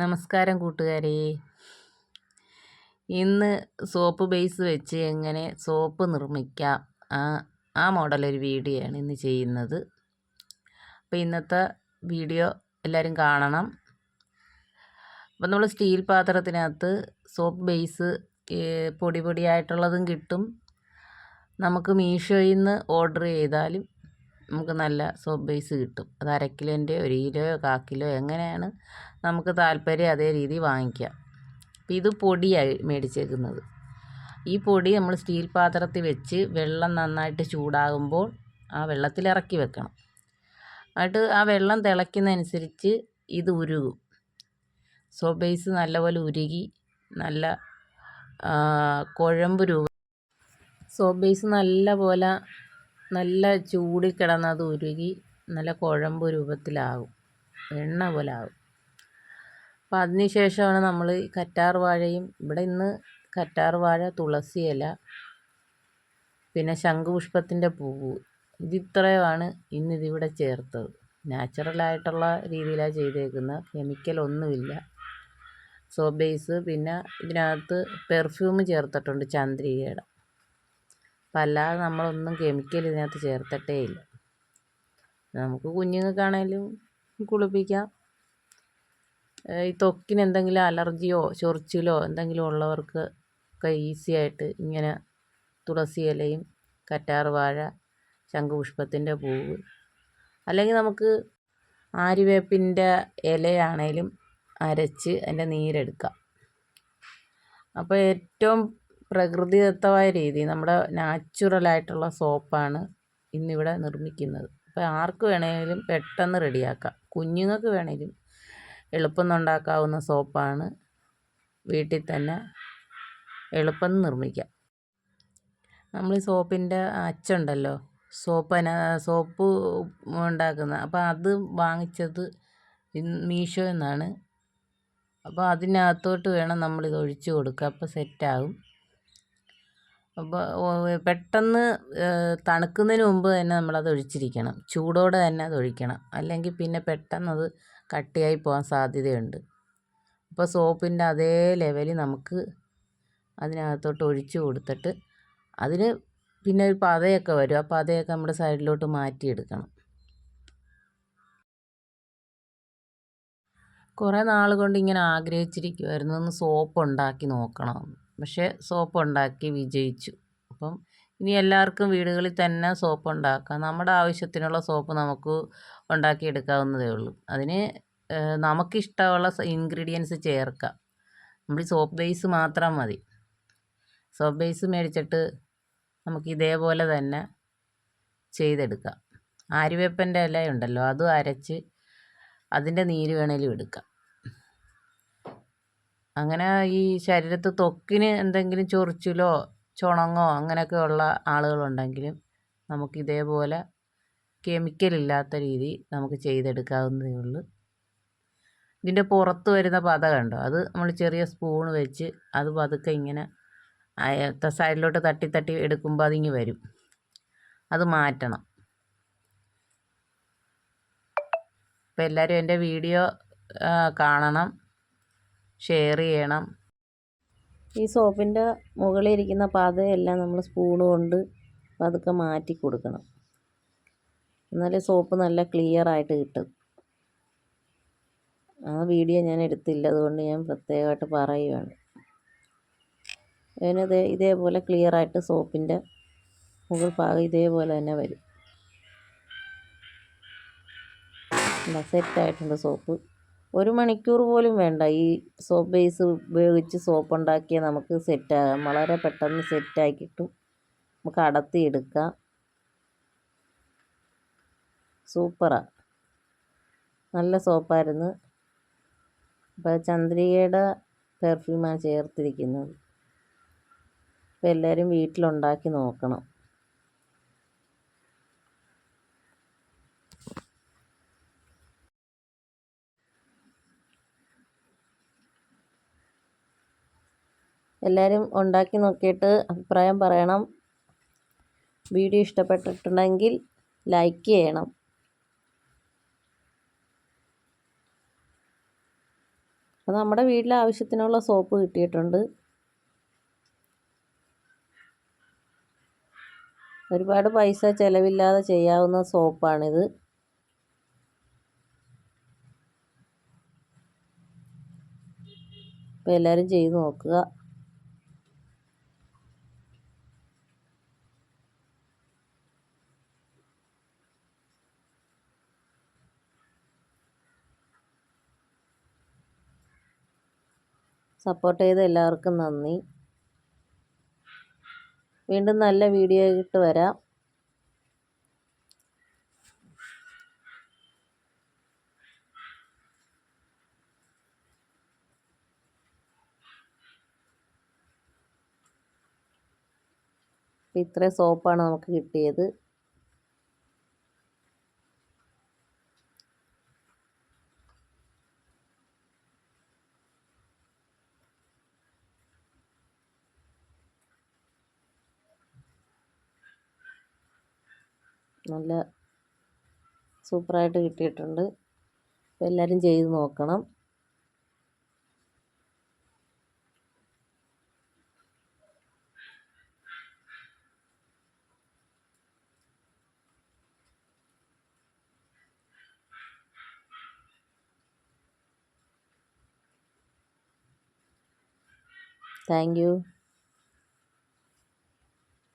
നമസ്കാരം കൂട്ടുകാരെ. ഇന്ന് സോപ്പ് ബേസ് വെച്ച് എങ്ങനെ സോപ്പ് നിർമ്മിക്കാം. ആ ആ മോഡലൊരു വീഡിയോ ആണ് ഇന്ന് ചെയ്യുന്നത്. അപ്പോൾ ഇന്നത്തെ വീഡിയോ എല്ലാവരും കാണണം. അപ്പോൾ നമ്മൾ സ്റ്റീൽ പാത്രത്തിനകത്ത് സോപ്പ് ബേസ് പൊടി പൊടിയായിട്ടുള്ളതും കിട്ടും. നമുക്ക് മീഷോയിൽ നിന്ന് ഓർഡർ ചെയ്താലും നമുക്ക് നല്ല സോപ്പ് ബേസ് കിട്ടും. അത് അര കിലോന്റെ ഒരു കിലോയോ കാക്കിലോ കിലോ എങ്ങനെയാണ് നമുക്ക് താല്പര്യം അതേ രീതി വാങ്ങിക്കാം. അപ്പോൾ ഇത് പൊടിയായി മേടിച്ചേക്കുന്നത്. ഈ പൊടി നമ്മൾ സ്റ്റീൽ പാത്രത്തിൽ വെച്ച് വെള്ളം നന്നായിട്ട് ചൂടാകുമ്പോൾ ആ വെള്ളത്തിൽ ഇറക്കി വെക്കണം. എന്നിട്ട് ആ വെള്ളം തിളയ്ക്കുന്നതനുസരിച്ച് ഇത് ഉരുകും. സോപ്പ് ബേസ് നല്ലപോലെ ഉരുകി നല്ല കുഴമ്പ് രൂപ സോപ്പ് ബേസ് നല്ല പോലെ നല്ല ചൂടിൽ കിടന്നത് ഉരുകി നല്ല കുഴമ്പ് രൂപത്തിലാകും. എണ്ണ പോലെ ആകും അപ്പം അതിന് ശേഷമാണ് നമ്മൾ കറ്റാർ വാഴയും ഇവിടെ ഇന്ന് കറ്റാർ വാഴ തുളസി ഇല പിന്നെ ശംഖുപുഷ്പത്തിന്റെ പൂവ്. ഇതിത്രയുമാണ് ഇന്നിതിവിടെ ചേർത്തത്. നാച്ചുറലായിട്ടുള്ള രീതിയിലാണ് ചെയ്തേക്കുന്നത്. കെമിക്കൽ ഒന്നുമില്ല. സോപ്പ് ബേസ് പിന്നെ ഇതിനകത്ത് പെർഫ്യൂം ചേർത്തിട്ടുണ്ട് ചന്ദ്രികയുടെ. അപ്പം അല്ലാതെ നമ്മളൊന്നും കെമിക്കൽ ഇതിനകത്ത് ചേർത്തിട്ടേ ഇല്ല. നമുക്ക് കുഞ്ഞുങ്ങൾക്കാണേലും കുളിപ്പിക്കാം. ഈ തൊക്കിന് എന്തെങ്കിലും അലർജിയോ ചൊറിച്ചിലോ എന്തെങ്കിലും ഉള്ളവർക്ക് ഒക്കെ ഈസി ആയിട്ട് ഇങ്ങനെ തുളസി ഇലയും കറ്റാർ വാഴ ശംഖുപുഷ്പത്തിന്റെ പൂവ് അല്ലെങ്കിൽ നമുക്ക് ആര്യവേപ്പിന്റെ ഇലയാണേലും അരച്ച് അതിന്റെ നീരെടുക്കാം. അപ്പോൾ ഏറ്റവും പ്രകൃതിദത്തമായ രീതി നമ്മുടെ നാച്ചുറലായിട്ടുള്ള സോപ്പാണ് ഇന്നിവിടെ നിർമ്മിക്കുന്നത്. അപ്പോൾ ആർക്ക് വേണമെങ്കിലും പെട്ടെന്ന് റെഡിയാക്കാം. കുഞ്ഞുങ്ങൾക്ക് വേണമെങ്കിലും എളുപ്പം ഉണ്ടാക്കാവുന്ന സോപ്പാണ് വീട്ടിൽ തന്നെ എളുപ്പം നിർമ്മിക്കാം. നമ്മൾ ഈ സോപ്പിന്റെ അച്ചുണ്ടല്ലോ സോപ്പ് സോപ്പ് ഉണ്ടാക്കുന്ന അപ്പോൾ അത് വാങ്ങിച്ചത് മീഷോ എന്നാണ് അപ്പോൾ അതിനകത്തോട്ട് വേണം നമ്മളിത് ഒഴിച്ചു കൊടുക്കുക. അപ്പോൾ സെറ്റാകും. പെട്ടെന്ന് തണുക്കുന്നതിന് മുമ്പ് തന്നെ നമ്മളത് ഒഴിച്ചിരിക്കണം. ചൂടോടെ തന്നെ അത് ഒഴിക്കണം. അല്ലെങ്കിൽ പിന്നെ പെട്ടെന്നത് കട്ടിയായി പോകാൻ സാധ്യതയുണ്ട്. അപ്പോൾ സോപ്പിന്റെ അതേ ലെവലിൽ നമുക്ക് അതിനകത്തോട്ട് ഒഴിച്ച് കൊടുത്തിട്ട് അതിന് പിന്നെ ഒരു പതയൊക്കെ വരും. ആ പതയൊക്കെ നമ്മുടെ സൈഡിലോട്ട് മാറ്റിയെടുക്കണം. കുറേ നാൾ കൊണ്ട് ഇങ്ങനെ ആഗ്രഹിച്ചിരിക്കുമായിരുന്നു ഒന്ന് സോപ്പ് ഉണ്ടാക്കി നോക്കണം പക്ഷേ സോപ്പ് ഉണ്ടാക്കി വിജയിച്ചു. അപ്പം ഇനി എല്ലാവർക്കും വീടുകളിൽ തന്നെ സോപ്പ് ഉണ്ടാക്കാം നമ്മുടെ ആവശ്യത്തിനുള്ള സോപ്പ് നമുക്ക് ഉണ്ടാക്കിയെടുക്കാവുന്നതേ ഉള്ളൂ. അതിന് നമുക്കിഷ്ടമുള്ള ഇൻഗ്രീഡിയൻസ് ചേർക്കാം. നമ്മൾ സോപ്പ് ബേസ് മാത്രം മതി. സോപ്പ് ബേസ് മേടിച്ചിട്ട് നമുക്ക് ഇതേപോലെ തന്നെ ചെയ്തെടുക്കാം. ആര്യവേപ്പന്റെ ഇല ഉണ്ടല്ലോ അതും അരച്ച് അതിന്റെ നീര് വേണേലും എടുക്കാം. അങ്ങനെ ഈ ശരീരത്ത് ത്വക്കിന് എന്തെങ്കിലും ചൊറിച്ചിലോ ചുണങ്ങോ അങ്ങനെയൊക്കെ ഉള്ള ആളുകളുണ്ടെങ്കിലും നമുക്ക് ഇതേപോലെ കെമിക്കൽ ഇല്ലാത്ത രീതി നമുക്ക് ചെയ്തെടുക്കാവുന്നതേ ഉള്ളൂ. ഇതിന്റെ പുറത്ത് വരുന്ന പത കണ്ടോ? അത് നമ്മൾ ചെറിയ സ്പൂൺ വെച്ച് അത് പതുക്കെ ഇങ്ങനെ സൈഡിലോട്ട് തട്ടി തട്ടി എടുക്കുമ്പോൾ അതിങ്ങ് വരും. അത് മാറ്റണം. അപ്പോൾ എല്ലാവരും എന്റെ വീഡിയോ കാണണം. ഷെയർ ചെയ്യണം. ഈ സോപ്പിന്റെ മുകളിൽ ഇരിക്കുന്ന പതയെല്ലാം നമ്മൾ സ്പൂൺ കൊണ്ട് പതുക്കെ മാറ്റി കൊടുക്കണം. എന്നാലേ സോപ്പ് നല്ല ക്ലിയർ ആയിട്ട് കിട്ടും. ആ വീഡിയോ ഞാൻ എടുത്തില്ല അതുകൊണ്ട് ഞാൻ പ്രത്യേകമായിട്ട് പറയുകയാണ് അതിനത് ഇതേപോലെ ക്ലിയർ ആയിട്ട് സോപ്പിന്റെ മുകൾ ഭാഗം ഇതേപോലെ തന്നെ വരും. സെറ്റായിട്ടുണ്ട് സോപ്പ്. ഒരു മണിക്കൂർ പോലും വേണ്ട. ഈ സോപ്പ് ബേസ് ഉപയോഗിച്ച് സോപ്പ് ഉണ്ടാക്കിയാൽ നമുക്ക് സെറ്റാകാം വളരെ പെട്ടെന്ന് സെറ്റായി കിട്ടും നമുക്ക് അടത്തി എടുക്കാം. സൂപ്പറാണ് നല്ല സോപ്പായിരുന്നു അപ്പോൾ ചന്ദ്രികയുടെ പെർഫ്യൂമാണ് ചേർത്തിരിക്കുന്നത്. അപ്പോൾ എല്ലാവരും വീട്ടിലുണ്ടാക്കി നോക്കണം. എല്ലാവരും ഉണ്ടാക്കി നോക്കിയിട്ട് അഭിപ്രായം പറയണം. വീഡിയോ ഇഷ്ടപ്പെട്ടിട്ടുണ്ടെങ്കിൽ ലൈക്ക് ചെയ്യണം. അപ്പോൾ നമ്മുടെ വീട്ടിലെ ആവശ്യത്തിനുള്ള സോപ്പ് കിട്ടിയിട്ടുണ്ട്. ഒരുപാട് പൈസ ചിലവില്ലാതെ ചെയ്യാവുന്ന സോപ്പാണിത് അപ്പോൾ എല്ലാവരും ചെയ്ത് നോക്കുക. സപ്പോർട്ട് ചെയ്ത എല്ലാവർക്കും നന്ദി. വീണ്ടും നല്ല വീഡിയോ ആയിട്ട് വരാം. ഇത്രയും സോപ്പാണ് നമുക്ക് കിട്ടിയത്. നല്ല സൂപ്പറായിട്ട് കിട്ടിയിട്ടുണ്ട്. അപ്പോൾ എല്ലാവരും ചെയ്ത് നോക്കണം. Thank you.